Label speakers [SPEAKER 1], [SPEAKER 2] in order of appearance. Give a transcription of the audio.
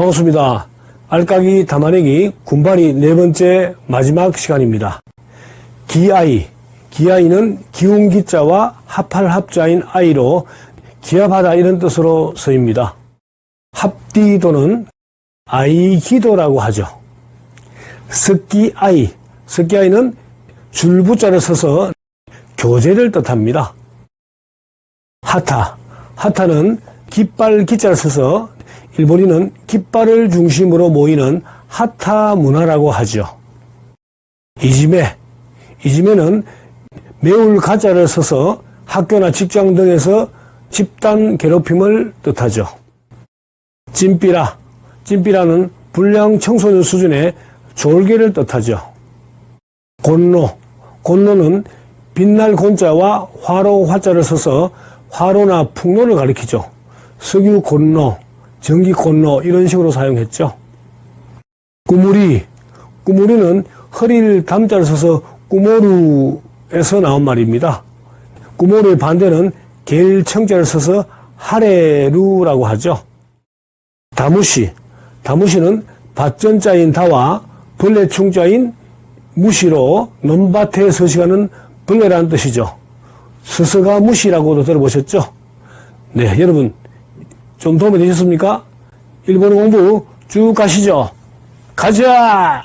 [SPEAKER 1] 반갑습니다. 알까기 담아내기 군발이 네 번째 마지막 시간입니다. 기아이, 기아이는 기운기자와 합할합자인 아이로 기합하다 이런 뜻으로 쓰입니다. 합디도는 아이기도라고 하죠. 습기아이, 습기아이는 줄부자를 써서 교재를 뜻합니다. 하타, 하타는 깃발 기자를 써서 일본인은 깃발을 중심으로 모이는 하타 문화라고 하죠. 이지메, 이지메는 매울 가자를 써서 학교나 직장 등에서 집단 괴롭힘을 뜻하죠. 찐삐라, 찐삐라는 불량 청소년 수준의 졸개를 뜻하죠. 곤노, 곤노는 빛날 곤자와 화로 화자를 써서 화로나 풍로를 가리키죠. 석유 곤로, 전기 곤로 이런 식으로 사용했죠. 꾸무리, 꾸무리는 허리를 담자를 써서 꾸모루에서 나온 말입니다. 꾸모루의 반대는 겔 청자를 써서 하레루라고 하죠. 다무시, 다무시는 밭전자인 다와 벌레충자인 무시로 논밭에 서식하는 벌레라는 뜻이죠. 스스가 무시라고도 들어보셨죠? 네, 여러분 좀 도움이 되셨습니까? 일본어 공부 쭉 가시죠. 가자!